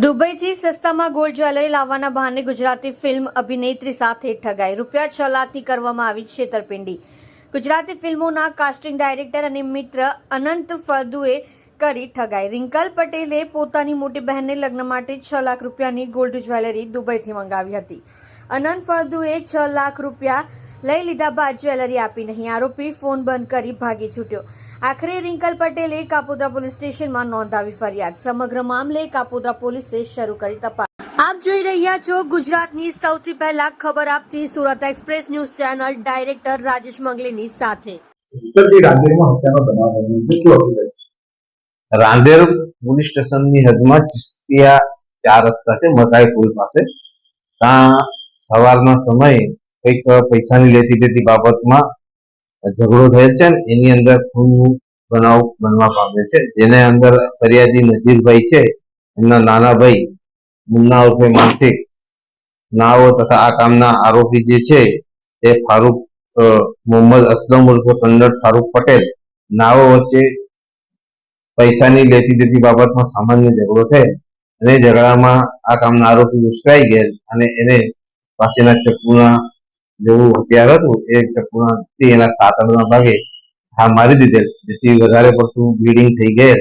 દુબઈથી સસ્તામાં gold jewellery લાવવાના બહાને ગુજરાતી ફિલ્મ અભિનેત્રી સાથે ઠગાઈ. રૂપિયા છ લાખની કરવામાં આવી છેતરપિંડી. ગુજરાતી ફિલ્મોના કાસ્ટિંગ ડાયરેક્ટર અને મિત્ર અનંત ફળદુએ કરી ઠગાઈ. રિંકલ પટેલે પોતાની મોટી બહેનને લગ્ન માટે છ લાખ રૂપિયાની ગોલ્ડ જ્વેલરી દુબઈથી મંગાવી હતી. અનંત ફળદુએ છ લાખ રૂપિયા લઈ લીધા બાદ જ્વેલરી આપી નહીં. આરોપી ફોન બંધ કરી ભાગી છૂટ્યો. આખરે રિંકલ પટેલે કાપોદ્રા પોલીસ સ્ટેશનમાં નોંધાવી ફરિયાદ. સમગ્ર મામલે કાપોદ્રા પોલીસે શરૂ કરી તપાસ. આપ જોઈ રહ્યા છો ગુજરાતની સૌથી પહેલા ખબર આપતી Surat express news channel director Rajesh મંગલીની સાથે. રાંદેર પોલીસ સ્ટેશનની હદમાં ચિસ્તિયા ચાર રસ્તા છે મકાઈ પુલ પાસે. ત્યાં સવારના સમયે કંઈક પૈસાની લેતી દેતી બાબતમાં ઝઘડો થયેલ છે ને, એની અંદર ખૂનનું બનાવ બનવા પામેલ છે. જેને અંદર ફરિયાદી નજીરભાઈ છે, એમના નાના ભાઈ, મુન્ના ઉર્ફે માનસિક, નાઓ તથા આ કામના આરોપી જે છે, એ ફારૂક મોહમ્મદ અસલમ ઉર્ફે કન્નડ ફારૂક પટેલ, નાઓ વચ્ચે પૈસાની લેતી દેતી બાબતમાં સામાન્ય ઝઘડો થયેલ અને ઝઘડામાં આ કામના આરોપી ઉશ્કેરાઈ ગયેલ અને એને પાસેના ચપ્પુના જેવું હથિયાર હતું એ ચપ્પુના એના સાતડના ભાગે હા મારી દીધેલ. જેથી વધારે પડતું બ્લીડિંગ થઈ ગયેલ.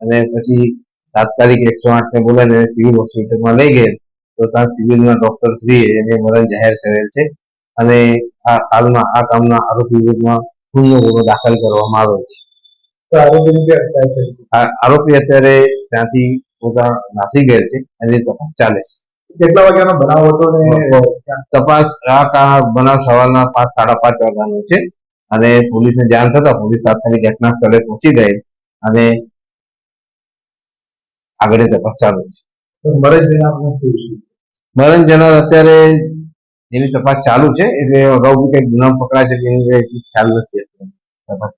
અને પછી તાત્કાલિક એકસો આઠ ને બોલાવીને સિવિલ હોસ્પિટલમાં લઈ ગયેલ. તો ત્યાં સિવિલના ડોક્ટર શ્રી એને મરણ જાહેર કરેલ છે. અને આ હાલમાં આ કામના આરોપી વિરુદ્ધમાં ગુનો ગુનો દાખલ કરવામાં આવ્યો છે. આરોપી અત્યારે ત્યાંથી પોતા નાસી ગયેલ છે એની તપાસ ચાલે છે. કેટલા વાગ્યાનો બનાવ હતો ને? તપાસ આ બનાવ સવારના પાંચ સાડા પાંચ વાગ્યાનો છે. અને પોલીસને જાણ થતા પોલીસ તાત્કાલિક ઘટના સ્થળે પહોંચી ગઈ અને આગળ તપાસ ચાલુ છે. મરણ જનાર અત્યારે એની તપાસ ચાલુ છે. એટલે અગાઉ કઈ ગુનામ ગુના પકડા છે એની ખ્યાલ નથી તપાસ